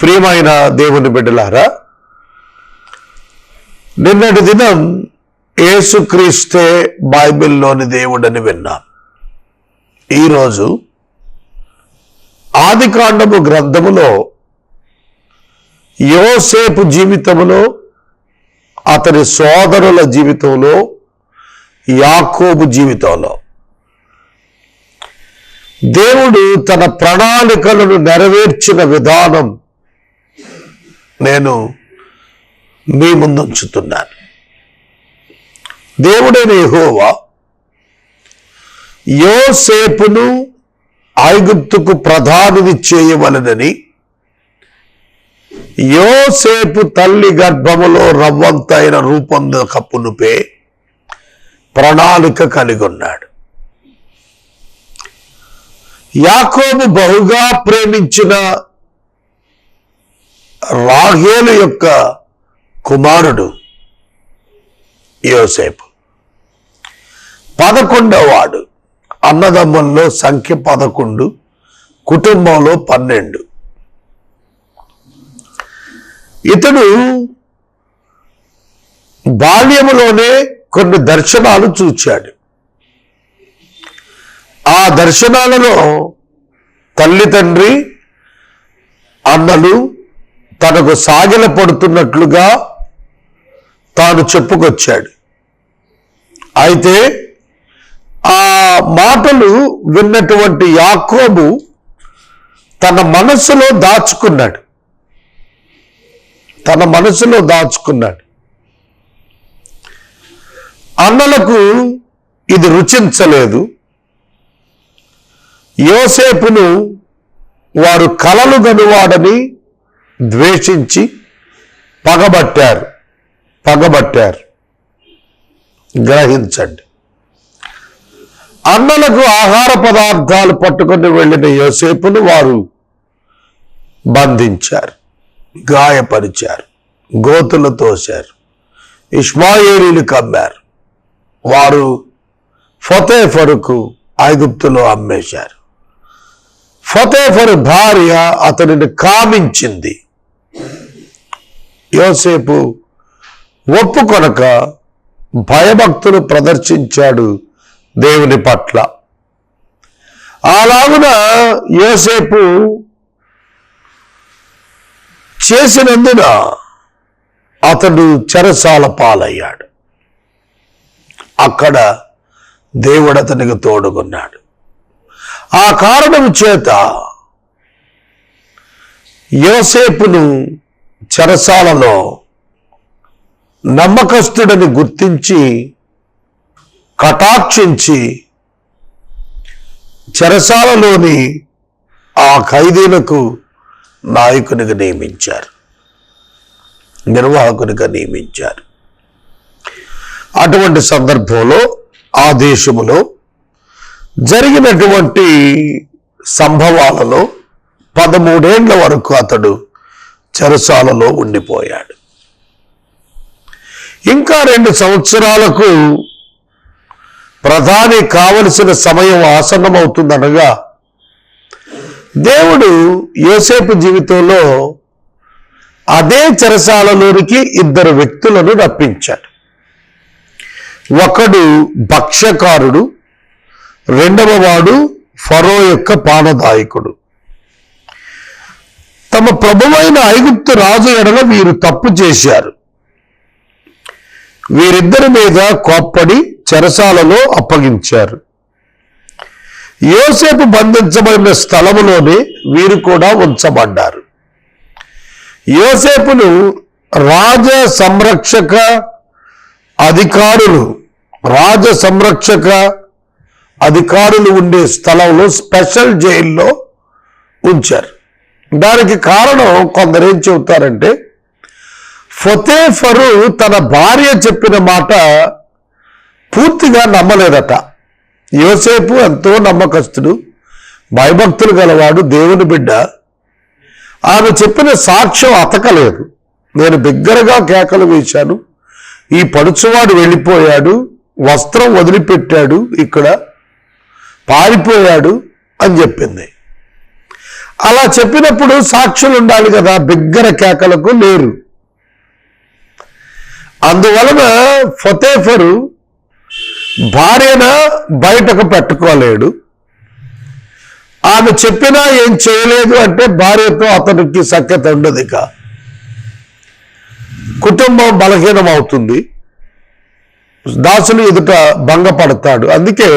ప్రియమైన దేవుని బిడ్డలారా నిన్నటి దినం ఏసుక్రీస్తే బైబిల్లోని దేవుడని విన్నాం. ఈరోజు ఆది కాండము గ్రంథములో యోసేపు జీవితములో అతని సోదరుల జీవితంలో యాకోబు జీవితంలో దేవుడు తన ప్రణాళికలను నెరవేర్చిన విధానం నేను మీ ముందుంచుతున్నాను. దేవుడైన యహోవా యోసేపును ఐగుప్తుకు ప్రధానిది చేయవలనని యోసేపు తల్లి గర్భములో రవ్వంతైన రూపొంద కప్పునుపే ప్రణాళిక కలిగి ఉన్నాడు యాకోబు బహుగా ప్రేమించిన రాహేలు యొక్క కుమారుడు యోసేపు. పదకొండవాడు. అన్నదమ్ముల్లో సంఖ్య పదకొండు కుటుంబంలో పన్నెండు. ఇతడు బాల్యములోనే కొన్ని దర్శనాలు చూచాడు. ఆ దర్శనాలలో తల్లి తండ్రి అన్నలు తనకు సాగిల పడుతున్నట్లుగా తాను చెప్పుకొచ్చాడు. అయితే ఆ మాటలు విన్నటువంటి యాకోబు తన మనసులో దాచుకున్నాడు. తన మనసులో దాచుకున్నాడు. అన్నలకు ఇది రుచించలేదు. యోసేపును వారు కలలు గనువాడని ద్వేషించి పగబట్టారు. పగబట్టారు. గ్రహించండి. అన్నలకు ఆహార పదార్థాలు పట్టుకొని వెళ్ళిన యోసేపును వారు బంధించారు గాయపరిచారు గోతులు తోశారు ఇష్మాయేలీలు కమ్మారు. వారు ఫతేఫరుకు ఐగుప్తులో అమ్మేశారు. ఫతేఫరు భార్య అతనిని కామించింది. యోసేపు ఒప్పుకొనక భయభక్తులు ప్రదర్శించాడు దేవుని పట్ల. అలాగున యోసేపు చేసినందున అతడు చెరసాల పాలయ్యాడు. అక్కడ దేవుడు అతనికి తోడుకున్నాడు. ఆ కారణం చేత యోసేపును చెరసాలలో నమ్మకస్తుడని గుర్తించి కటాక్షించి చెరసాలలోని ఆ ఖైదీలకు నాయకునిగా నియమించారు నిర్వాహకునిగా నియమించారు. అటువంటి సందర్భంలో ఆ దేశములో జరిగినటువంటి సంభవాలలో పదమూడేండ్ల వరకు అతడు చెరసాలలో ఉండిపోయాడు. ఇంకా రెండు సంవత్సరాలకు ప్రధాని కావలసిన సమయం ఆసన్నమవుతుందనగా దేవుడు యోసేపు జీవితంలో అదే చెరసాలలోనికి ఇద్దరు వ్యక్తులను రప్పించాడు. ఒకడు భక్ష్యకారుడు రెండవ వాడు ఫరో యొక్క పానదాయకుడు. తమ ప్రభువైన ఐగుప్తు రాజు ఎడల వీరు తప్పు చేశారు. వీరిద్దరి మీద కోప్పడి చెరసాలలో అప్పగించారు. యోసేపు బంధించబడిన స్థలములోనే వీరు కూడా ఉంచబడ్డారు. యోసేపును రాజ సంరక్షక అధికారులు రాజ సంరక్షక అధికారులు ఉండే స్థలంలో స్పెషల్ జైల్లో ఉంచారు. దానికి కారణం కొందరు ఏం చెబుతారంటే ఫతేఫరు తన భార్య చెప్పిన మాట పూర్తిగా నమ్మలేదట. యోసేపు ఎంతో నమ్మకస్తుడు భయభక్తులు గలవాడు దేవుని బిడ్డ. ఆమె చెప్పిన సాక్ష్యం అతకలేదు. నేను బిగ్గరగా కేకలు వేశాను. ఈ పడుచువాడు వెళ్ళిపోయాడు వస్త్రం వదిలిపెట్టాడు ఇక్కడ పారిపోయాడు అని చెప్పింది. అలా చెప్పినప్పుడు సాక్షులు ఉండాలి కదా బిగ్గర కేకలకు లేరు. అందువలన ఫతేఫరు భార్యన బయటకు పెట్టుకోలేడు. ఆమె చెప్పినా ఏం చేయలేదు అంటే భార్యతో అతనికి సఖ్యత ఉండదు ఇక. కుటుంబం బలహీనం అవుతుంది దాసులు ఎదుట భంగపడతాడు. అందుకే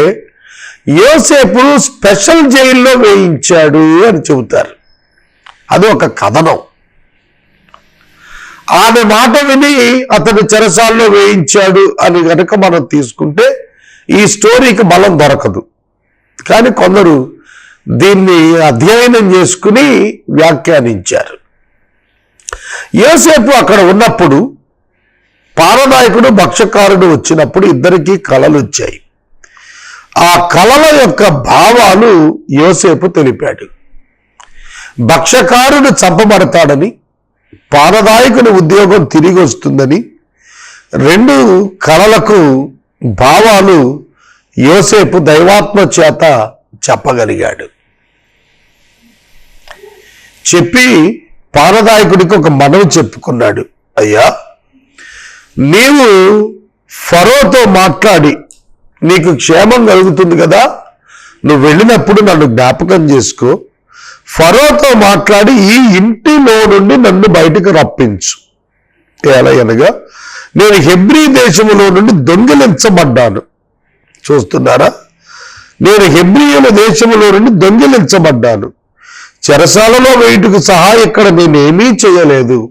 యోసేపు స్పెషల్ జైల్లో వేయించాడు అని చెబుతారు. అది ఒక కథనం. ఆమె మాట విని అతను చెరసాల్లో వేయించాడు అని కనుక మనం తీసుకుంటే ఈ స్టోరీకి బలం దొరకదు. కానీ కొందరు దీన్ని అధ్యయనం చేసుకుని వ్యాఖ్యానించారు. యోసేపు అక్కడ ఉన్నప్పుడు పారనాయకుడు భక్షకారుడు వచ్చినప్పుడు ఇద్దరికీ కళలు వచ్చాయి ఆ కళల యొక్క భావాలు యోసేపు తెలిపాడు. భక్షకారుడు చంపబడతాడని పారదాయకుని ఉద్యోగం తిరిగి వస్తుందని రెండు కళలకు భావాలు యోసేపు దైవాత్మ చేత చెప్పగలిగాడు. చెప్పి పారదాయకుడికి ఒక మనవి చెప్పుకున్నాడు. అయ్యా నీవు ఫరోతో మాట్లాడి నీకు క్షేమం కలుగుతుంది కదా. నువ్వు వెళ్ళినప్పుడు నన్ను జ్ఞాపకం చేసుకో. ఫరోతో మాట్లాడి ఈ ఇంటిలో నుండి నన్ను బయటకు రప్పించు. ఎలా అనగా నేను హెబ్రీ దేశములో నుండి దొంగిలించబడ్డాను. చూస్తున్నారా? నేను హెబ్రియుల దేశములో నుండి దొంగిలించబడ్డాను. చెరసాలలో వేయుటకు సహా ఇక్కడ నేనేమీ చేయలేదు.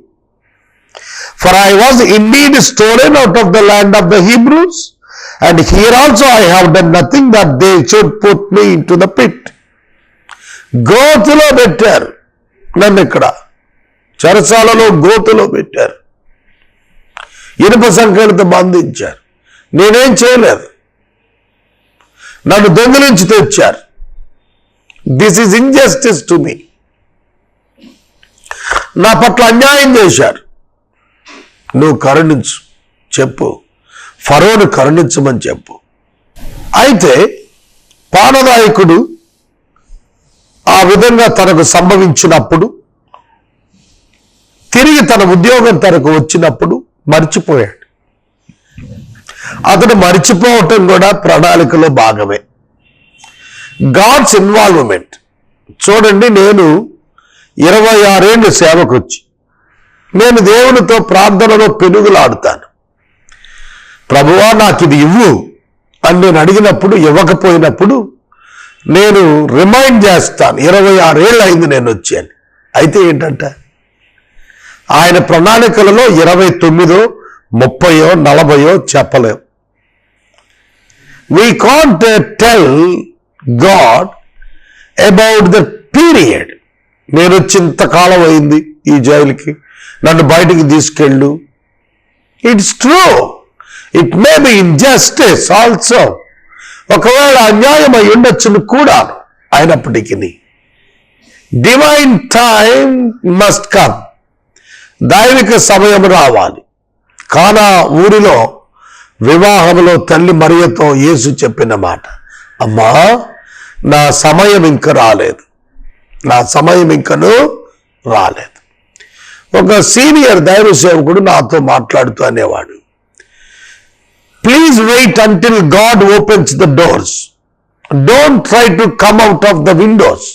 For I was indeed stolen out of the land of the Hebrews and here also I have done nothing that they should put me into the pit గోతులో పెట్టారు. నన్ను ఇక్కడ. చరసాలలో గోతులో పెట్టారు. ఇనుప సంఖ్యలతో బంధించారు. నేనేం చేయలేదు. నన్ను దొంగిలించి తెచ్చారు. This is injustice to me నా పట్ల అన్యాయం చేశారు. నువ్వు కరుణించు. చెప్పు. ఫరోను కరుణించమని చెప్పు. అయితే పానదాయకుడు ఆ విధంగా తనకు సంభవించినప్పుడు తిరిగి తన ఉద్యోగం తనకు వచ్చినప్పుడు మర్చిపోయాడు. అతను మర్చిపోవటం కూడా ప్రణాళికలో భాగమే. God's involvement. చూడండి నేను ఇరవై ఆరేళ్ళు సేవకు వచ్చి నేను దేవునితో ప్రార్థనలో పెనుగులాడుతాను. ప్రభువా నాకు ఇది ఇవ్వు. అని నేను అడిగినప్పుడు ఇవ్వకపోయినప్పుడు నేను రిమైండ్ చేస్తాను. ఇరవై ఆరేళ్ళు అయింది నేను వచ్చాను అయితే ఏంటంట ఆయన ప్రణాళికలలో ఇరవై తొమ్మిదో ముప్పయో నలభయో చెప్పలేం. We can't tell God about the period నేను కాలం ఇంతకాలం అయింది ఈ జైలుకి. నన్ను బయటికి తీసుకెళ్ళు. It's true it may be injustice also ఒకవేళ అన్యాయం అయి ఉండొచ్చును కూడా అయినప్పటికీ డివైన్ టైం మస్ట్ కమ్ దైవిక సమయం రావాలి. కానా ఊరిలో వివాహంలో తల్లి మరియతో యేసు చెప్పిన మాట అమ్మా నా సమయం ఇంకా రాలేదు. నా సమయం ఇంకను రాలేదు. ఒక సీనియర్ దైవ సేవకుడు నాతో మాట్లాడుతూ అనేవాడు please wait until God opens the doors don't try to come out of the windows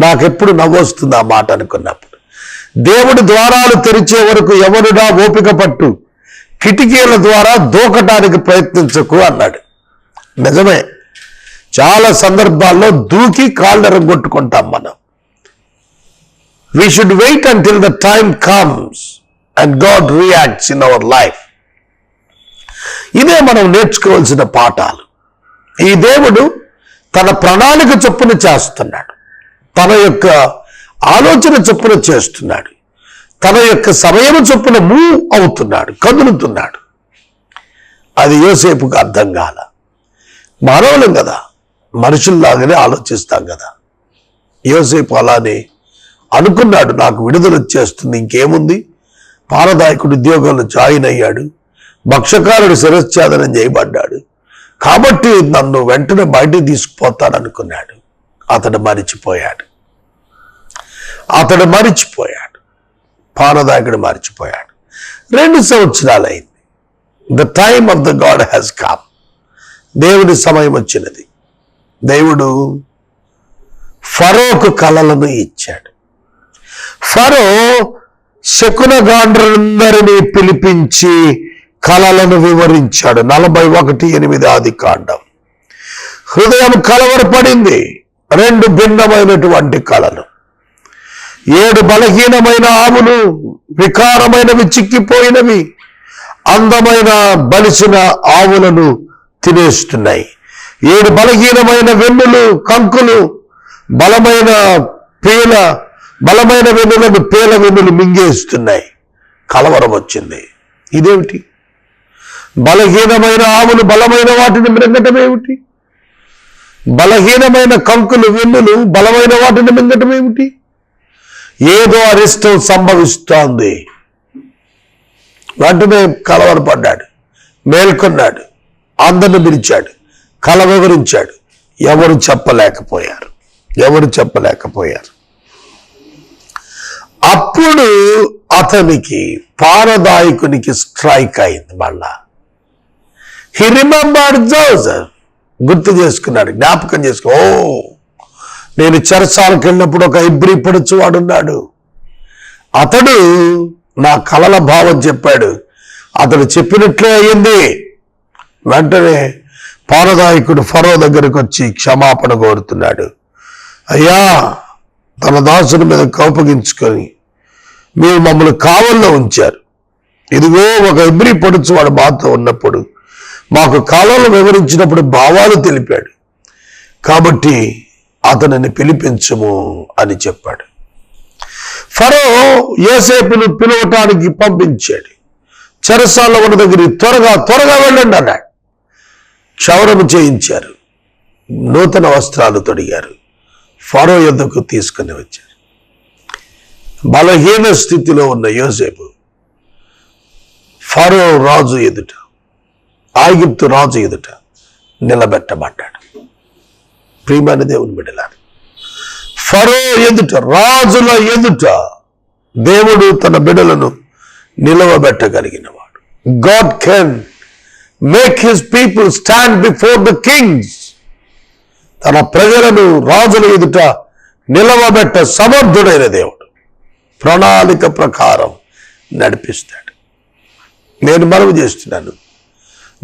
నాకెప్పుడు నవ్వొస్తుంది ఆ మాట అనుకున్నప్పుడు. దేవుడి ద్వారాలు తెరిచే వరకు ఎవరుడా ఓపిక పట్టు. కిటికీల ద్వారా దూకటానికి ప్రయత్నించకు అన్నాడు. నిజమే. చాలా సందర్భాల్లో దూకి కాళ్ళు ఎరగొట్టుకుంటాం మనం. We should wait until the time comes and God reacts in our life ఇదే మనం నేర్చుకోవాల్సిన పాఠాలు. ఈ దేవుడు తన ప్రణాళిక చొప్పున చేస్తున్నాడు. తన యొక్క ఆలోచన చొప్పున చేస్తున్నాడు. తన యొక్క సమయం చొప్పున మూవ్ అవుతున్నాడు కదులుతున్నాడు. అది యోసేపుకు అర్థం కాల. మానవులం కదా మనుషుల్లాగానే ఆలోచిస్తాం కదా. యోసేపు అలానే అనుకున్నాడు నాకు విడుదల వచ్చేస్తుంది ఇంకేముంది? పారదాయకుడు ఉద్యోగంలో జాయిన్ అయ్యాడు. భక్షకారుడు శిరశ్ఛేదనం చేయబడ్డాడు. కాబట్టి నన్ను వెంటనే బయటికి తీసుకుపోతాననుకున్నాడు అతడు మరిచిపోయాడు. అతడు మరిచిపోయాడు. పానదాయకుడు మరిచిపోయాడు. రెండు సంవత్సరాలు అయింది the time of the God has come దేవుడి సమయం వచ్చినది. దేవుడు ఫరోకు కళలను ఇచ్చాడు. ఫరో శకునగాండ్రందరినీ పిలిపించి కళలను వివరించాడు. నలభై ఒకటి ఎనిమిది ఆది కాండం. హృదయం కలవరపడింది. రెండు భిన్నమైనటువంటి కళలు. ఏడు బలహీనమైన ఆవులు వికారమైనవి చిక్కిపోయినవి. అందమైన బలిసిన ఆవులను తినేస్తున్నాయి. ఏడు బలహీనమైన వెన్నులు కంకులు బలమైన పీల బలమైన వెన్నులను పేల వెన్నులు మింగేస్తున్నాయి. కలవరం వచ్చింది. ఇదేమిటి? బలహీనమైన ఆవులు బలమైన వాటిని మింగటమేమిటి? బలహీనమైన కంకులు వెన్నులు బలమైన వాటిని మింగటమేమిటి? ఏదో అరిష్టం సంభవిస్తోంది. వెంటనే కలవరపడ్డాడు మేల్కొన్నాడు అందరిని పిలిచాడు కల వివరించాడు. ఎవరు చెప్పలేకపోయారు. ఎవరు చెప్పలేకపోయారు. అప్పుడు అతనికి పారదాయకునికి స్ట్రైక్ అయింది మళ్ళా. హీ రిమెంబర్డ్ జోసెఫ్ గుర్తు చేసుకున్నాడు జ్ఞాపకం చేసుకో. ఓ నేను చెరసాలకు వెళ్ళినప్పుడు ఒక ఇబ్రి పడుచువాడున్నాడు. అతడు నా కలల భావం చెప్పాడు. అతడు చెప్పినట్లే అయ్యింది వెంటనే పారదాయకుడు ఫరో దగ్గరకు వచ్చి క్షమాపణ కోరుతున్నాడు. అయ్యా తన దాసుని మీద కోపగించుకొని మీరు మమ్మల్ని కావల్లో ఉంచారు. ఇదిగో ఒక ఇబ్రి పడుచువాడు మాతో ఉన్నప్పుడు మాకు కాలాలు వివరించినప్పుడు భావాలు తెలిపాడు. కాబట్టి అతనిని పిలిపించము అని చెప్పాడు. ఫరో యోసేపును పిలవటానికి పంపించాడు. చెరసాల ఉన్న దగ్గర త్వరగా త్వరగా వెళ్ళండి అన్నాడు. క్షౌరము చేయించారు. నూతన వస్త్రాలు తొడిగారు. ఫరో యుద్ధకు తీసుకుని వచ్చారు బలహీన స్థితిలో ఉన్న యోసేపు ఫరో రాజు ఎదుట ఆగిప్తు రాజు ఎదుట నిలబెట్టబడ్డాడు. ప్రియమైన దేవుని బిడ్డలారు ఫరో ఎదుట రాజుల ఎదుట దేవుడు తన బిడ్డలను నిలవబెట్టగలిగినవాడు. God can make his people stand before the kings తన ప్రజలను రాజుల ఎదుట నిలవబెట్ట సమర్థుడైన దేవుడు. ప్రణాళిక ప్రకారం నడిపిస్తాడు. నేను మనవి చేస్తున్నాను.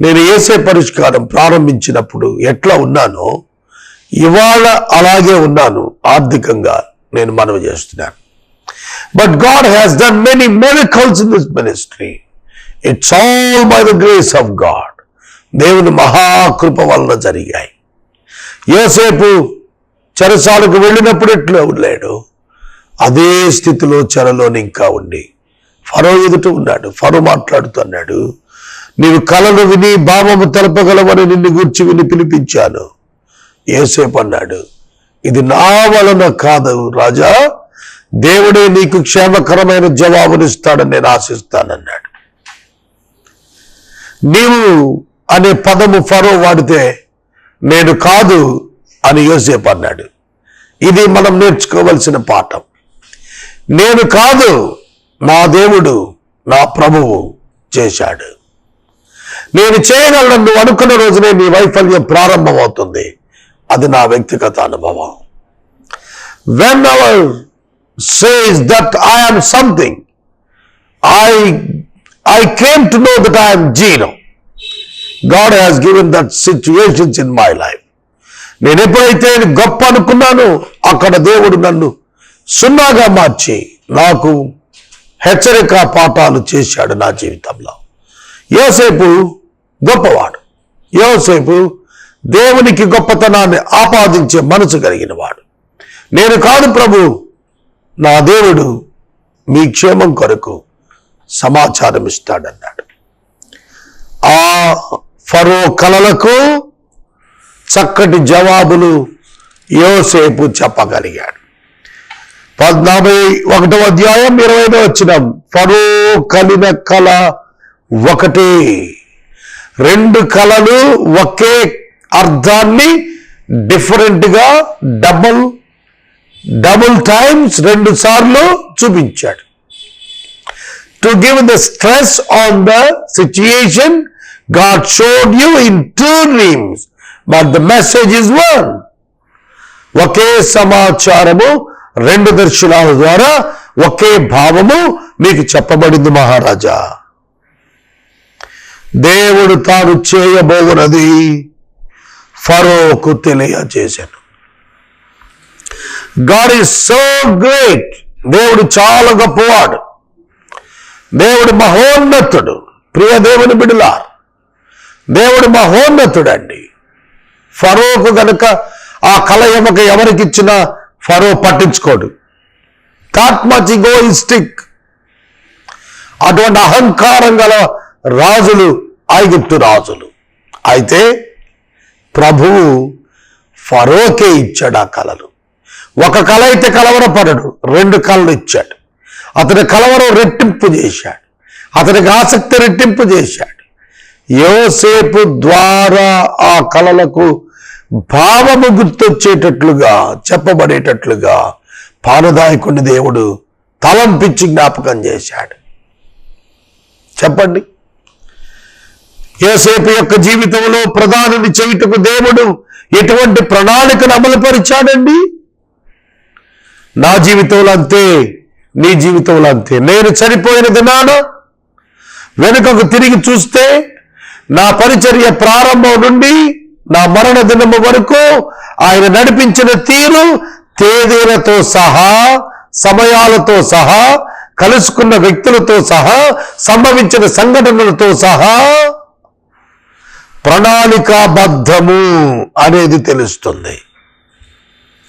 నేను ఏసే పరిష్కారం ప్రారంభించినప్పుడు ఎట్లా ఉన్నానో ఇవాళ అలాగే ఉన్నాను. ఆర్థికంగా నేను మనవి చేస్తున్నాను. But God has done many miracles in this ministry it's all by the grace of God దేవుని మహాకృప వలన జరిగాయి. యోసేపు చెరసాలకు వెళ్ళినప్పుడు ఎట్లా లేడు అదే స్థితిలో చెరలోని ఇంకా ఉండి ఫరో ఎదుట ఉన్నాడు ఫరో మాట్లాడుతున్నాడు. నీవు కలను విని భావము తెలపగలవని నిన్ను గూర్చి విని పిలిపించాను. ఏసేపు అన్నాడు ఇది నా వలన కాదు రాజా దేవుడే నీకు క్షేమకరమైన జవాబునిస్తాడని నేను ఆశిస్తానన్నాడు. నీవు అనే పదము ఫరో వాడితే నేను కాదు అని యోసేపు అన్నాడు. ఇది మనం నేర్చుకోవలసిన పాఠం. నేను కాదు నా దేవుడు నా ప్రభువు చేశాడు. నేను చేయగలను నువ్వు అనుకున్న రోజునే నీ వైఫల్యం ప్రారంభమవుతుంది. అది నా వ్యక్తిగత అనుభవం. When our says that I'm something I I came to know that I'm zero God has given that situations in my life నేను ఎప్పుడైతే గొప్ప అనుకున్నానో అక్కడ దేవుడు నన్ను సున్నాగా మార్చి నాకు హెచ్చరిక పాఠాలు చేశాడు నా జీవితంలో. ఏసేపు గొప్పవాడు. యోసేపు దేవునికి గొప్పతనాన్ని ఆపాదించే మనసు కలిగిన వాడు నేను కాదు ప్రభు నా దేవుడు మీ క్షేమం కొరకు సమాచారం ఇస్తాడన్నాడు. ఆ ఫరో కలలకు చక్కటి జవాబులు యోసేపు చెప్పగలిగాడు. పద్నాభై ఒకటో అధ్యాయం ఇరవైలో వచ్చిన ఫరో కలిన కళ ఒకటే. రెండు కళలు ఒకే అర్థాన్ని డిఫరెంట్గా డబల్ డబుల్ టైమ్స్ రెండు సార్లు చూపించాడు. To give the stress on the situation God showed you in two dreams but the message is one ఒకే సమాచారము రెండు దర్శనాల ద్వారా ఒకే భావము మీకు చెప్పబడింది మహారాజా. దేవుడు తాను చేయబోగునది ఫరోకు తెలియజేశాను. God is so great. దేవుడు చాలా గొప్పవాడు. దేవుడు మహోన్నతుడు. ప్రియ దేవుని బిడులా దేవుడు మహోన్నతుడు అండి ఫరోకు గనుక ఆ కళ ఎమక ఎవరికిచ్చినా ఫరో పట్టించుకోడు. థాట్ మచ్ ఇగోయిస్టిక్ అటువంటి అహంకారం గల రాజులు ఐగుప్తు రాజులు. అయితే ప్రభువు ఫరోకే ఇచ్చాడు ఆ కళలు. ఒక కళ అయితే కలవరపడడు రెండు కళలు ఇచ్చాడు. అతని కలవరం రెట్టింపు చేశాడు. అతనికి ఆసక్తి రెట్టింపు చేశాడు. యోసేపు ద్వారా ఆ కళలకు భావము గుర్తొచ్చేటట్లుగా చెప్పబడేటట్లుగా పానదాయకుని దేవుడు తలంపించి జ్ఞాపకం చేశాడు. చెప్పండి. యోసేపు యొక్క జీవితంలో ప్రధానుని చేయుటకు దేవుడు ఎటువంటి ప్రణాళికను అమలుపరిచాడండి? నా జీవితంలో అంతే నీ జీవితంలో అంతే. నేను చనిపోయిన దినాన వెనుకకు తిరిగి చూస్తే నా పరిచర్య ప్రారంభం నుండి నా మరణ దినము వరకు ఆయన నడిపించిన తీరు తేదీలతో సహా సమయాలతో సహా కలుసుకున్న వ్యక్తులతో సహా సంభవించిన సంఘటనలతో సహా ప్రణాళికాబద్ధము అనేది తెలుస్తుంది.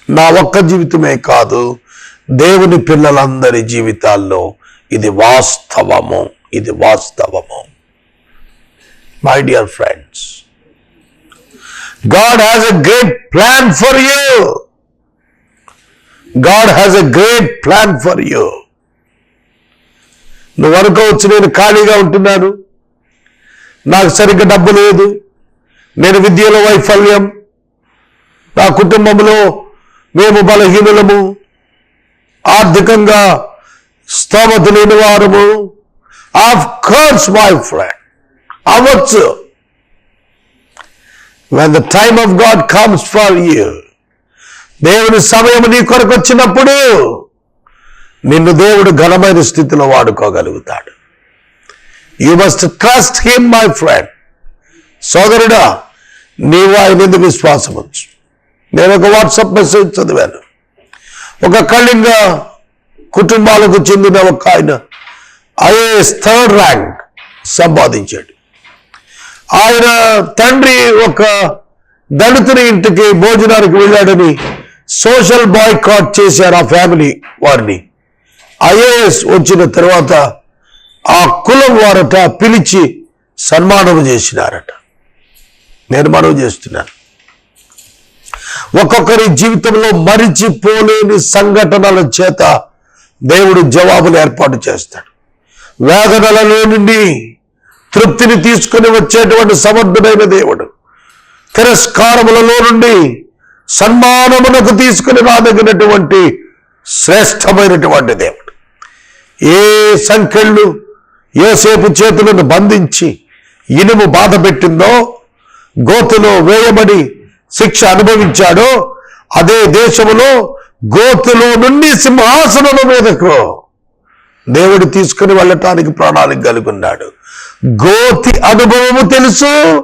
నా ఒక్క జీవితమే కాదు దేవుని పిల్లలందరి జీవితాల్లో ఇది వాస్తవము ఇది వాస్తవము. My dear friends God has a great plan for you God has a great plan for you నువ్వు అనుకోవచ్చు నేను ఖాళీగా ఉంటున్నాను. నాకు సరిగ్గా డబ్బు లేదు. నేను విద్యలో వైఫల్యం. నా కుటుంబంలో మేము బలహీనులము. ఆర్థికంగా స్తోమత లేని వారము. ఆఫ్ కోర్స్ మై ఫ్రెండ్ అవ్వచ్చు. When the time of God comes for you దేవుని సమయం నీ కొరకు వచ్చినప్పుడు నిన్ను దేవుడు ఘనమైన స్థితిలో వాడుకోగలుగుతాడు. You must trust him my friend సోదరుడా నీవు ఆయన ఎందుకు విశ్వాసం వచ్చు నేను ఒక వాట్సాప్ మెసేజ్ చదివాను. ఒక కళింగ కుటుంబాలకు చెందిన ఒక ఆయన ఐఏఎస్ థర్డ్ ర్యాంక్ సంపాదించాడు. ఆయన తండ్రి ఒక దళితుని ఇంటికి భోజనానికి వెళ్ళాడని సోషల్ బాయ్కాట్ చేశారు ఆ ఫ్యామిలీ వారిని. ఐఏఎస్ వచ్చిన తర్వాత ఆ కులం వారట పిలిచి సన్మానం చేసినారట. నేను మనవి చేస్తున్నాను ఒక్కొక్కరి జీవితంలో మరిచిపోలేని సంఘటనల చేత దేవుడు జవాబులు ఏర్పాటు చేస్తాడు. వేదనలలో నుండి తృప్తిని తీసుకుని వచ్చేటువంటి సమర్థుడైన దేవుడు. తిరస్కారములలో నుండి సన్మానమునకు తీసుకుని రాదగినటువంటి శ్రేష్టమైనటువంటి దేవుడు. ఏ సంఖ్యలు ఏసేపు చేతులను బంధించి ఇనుము బాధ పెట్టిందో గోతులో వేయబడి శిక్ష అనుభవించాడో అదే దేశములో గోతులో నుండి సింహాసనము మీదకు దేవుడు తీసుకుని వెళ్ళటానికి ప్రాణాళిక కలుగున్నాడు. గోతి అనుభవము తెలుసు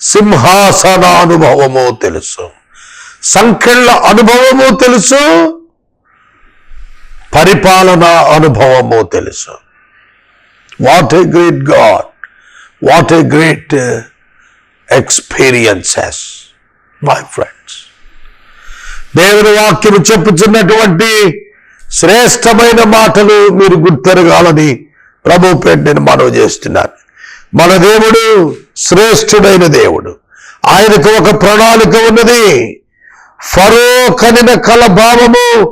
సింహాసనానుభవము తెలుసు. సంఖ్యల అనుభవము తెలుసు పరిపాలన అనుభవము తెలుసు. What a great God what a great experiences my friends దేవుని వాక్యము చెప్పుచున్నటువంటి శ్రేష్టమైన మాటలు మీరు గుర్తెరగాలని ప్రభు పేట నేను మనవి చేస్తున్నాను. మన దేవుడు శ్రేష్ఠుడైన దేవుడు. ఆయనకు ఒక ప్రణాళిక ఉన్నది. ఫరో కనిన కల భావము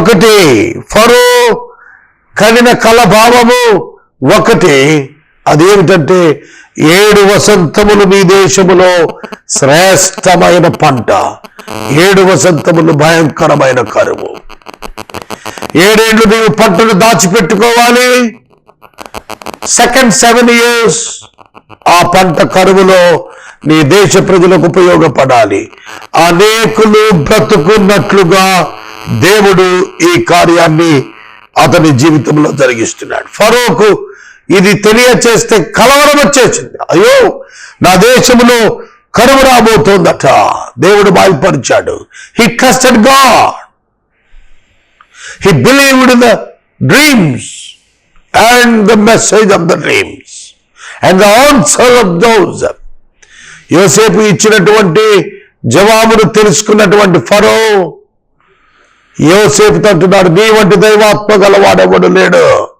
ఒకటి. ఫరో కనిన కల భావము ఒకటి అదేమిటంటే ఏడు వసంతములు మీ దేశములో శ్రేష్టమైన పంట. ఏడు వసంతములు భయంకరమైన కరువు. ఏడేళ్ళు నీవు పంటను దాచిపెట్టుకోవాలి? సెకండ్ సెవెన్ ఇయర్స్ ఆ పంట కరువులో నీ దేశ ప్రజలకు ఉపయోగపడాలి. అనేకులు బ్రతుకున్నట్లుగా దేవుడు ఈ కార్యాన్ని అతని జీవితంలో జరిగిస్తున్నాడు. ఫరోకు ఇది తెలియచేస్తే కలవరం వచ్చేసింది. అయ్యో నా దేశంలో కరువు రాబోతోందట. దేవుడు బయలుపరిచాడు. He trusted God He believed the dreams and the message of the dreams and the answer of those యోసేపు ఇచ్చినటువంటి జవాబును తెలుసుకున్నటువంటి ఫరో యోసేపు తంటున్నాడు నీ వంటి దైవాత్మ గలవాడెవడు లేడు?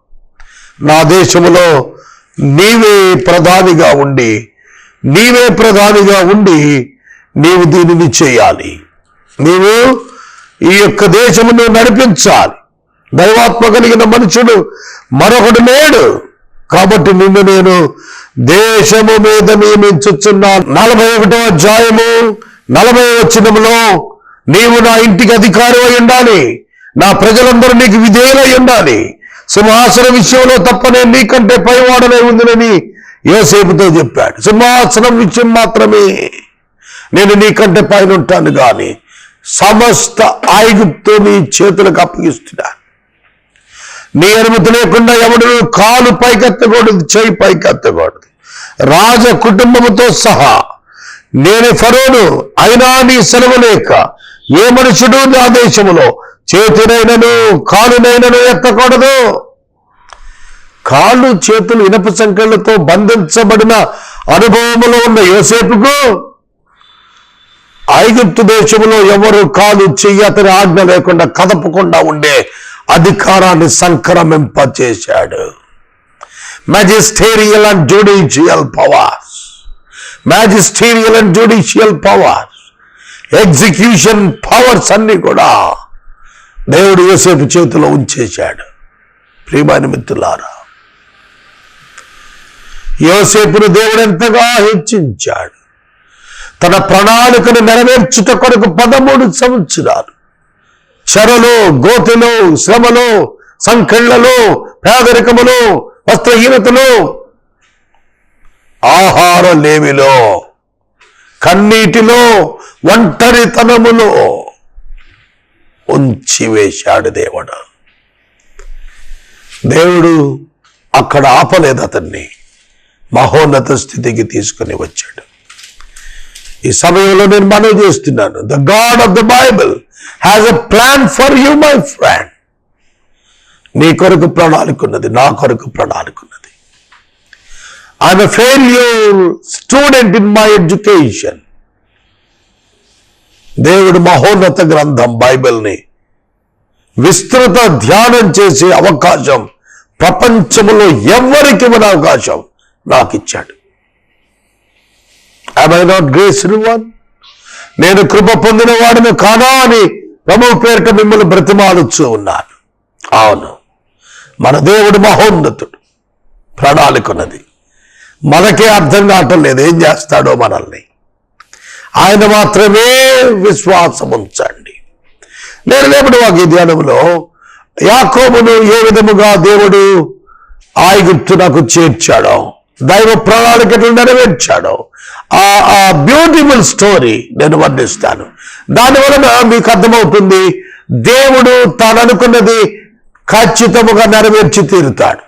నా దేశములో నీవే ప్రధానిగా ఉండి నీవే ప్రధానిగా ఉండి నీవు దీనిని చేయాలి. నీవు ఈ యొక్క దేశమును నడిపించాలి. దైవాత్మ కలిగిన మనుషుడు మరొకడు లేడు. కాబట్టి నిన్ను నేను దేశము మీద నియమించుచున్నాను నలభై ఒకటో అధ్యాయము నలభై వచ్చినములో నీవు నా ఇంటికి అధికారి అయి ఉండాలి. నా ప్రజలందరూ నీకు విధేయులై ఉండాలి. సింహాసన విషయంలో తప్ప నేను నీకంటే పైవాడనే ఉందినని ఏసేపుతో చెప్పాడు. సింహాసనం విషయం మాత్రమే. నేను నీకంటే పైన ఉంటాను కానీ సమస్త ఆయుగుప్తో నీ చేతులకు అప్పగిస్తున్నా. నీ అనుమతి లేకుండా ఎవడు కాలు పైకెత్తకూడదు చేయి పైకెత్తకూడదు. రాజ కుటుంబముతో సహా నేను ఫరోను అయినా నీ సెలవు లేక ఏ మనుషుడు నా దేశంలో చేతినైనను కాలునైనను ఎత్తకూడదు. కాళ్ళు చేతులు ఇనప సంఖ్యలతో బంధించబడిన అనుభవములో ఉన్న యోసేపుకు ఐగుప్తు దేశంలో ఎవరు కాలు చెయ్యి అతని ఆజ్ఞ లేకుండా కదపకుండా ఉండే అధికారాన్ని సంక్రమింపచేశాడు. Magisterial and judicial powers. Magisterial and judicial powers. Execution powers అన్ని కూడా దేవుడు యోసేపు చేతిలో ఉంచేశాడు. ప్రియమాని మిత్రులారా యోసేపును దేవుడు ఎంతగా హెచ్చించాడు. తన ప్రణాళికను నెరవేర్చుట కొరకు పదమూడు సంవత్సరాలు. చెరలో గోతిలో శ్రమలో సంకెళ్ళలో పేదరికములో వస్త్రహీనతలో ఆహార లేమిలో కన్నీటిలో ఒంటరితనములో ఉంచివేశాడు దేవుడు. దేవుడు అక్కడ ఆపలేదు అతన్ని. మహోన్నత స్థితికి తీసుకుని వచ్చాడు. ఈ సమయంలో నేను మనవి చేస్తున్నాను. The God of the Bible has a plan for you my friend నీ కొరకు ప్రణాళిక ఉన్నది నా కొరకు ప్రణాళిక ఉన్నది. I'm a failure student in my education దేవుడు మహోన్నత గ్రంథం బైబిల్ని విస్తృత ధ్యానం చేసే అవకాశం ప్రపంచంలో ఎవరికి ఇవ్వని అవకాశం నాకు ఇచ్చాడు ఐ నాట్ గ్రేస్ వన్ నేను కృప పొందిన వాడిని కాదా అని ప్రభు పేరిట మిమ్మల్ని బ్రతిమాలుచూ ఉన్నాను. అవును మన దేవుడు మహోన్నతుడు ప్రణాళిక ఉన్నది. మనకే అర్థం కావటం లేదు ఏం చేస్తాడో మనల్ని. ఆయన మాత్రమే విశ్వాసం ఉంచండి నేను లేపటి వాకి ధ్యానంలో యాకోబును ఏ విధముగా దేవుడు ఆయుగుప్తునకు చేర్చాడో దైవ ప్రణాళికలు నెరవేర్చాడో ఆ ఆ బ్యూటిఫుల్ స్టోరీ నేను వర్ణిస్తాను. దాని వలన మీకు అర్థమవుతుంది దేవుడు తాను అనుకున్నది ఖచ్చితముగా నెరవేర్చి తీరుతాడు.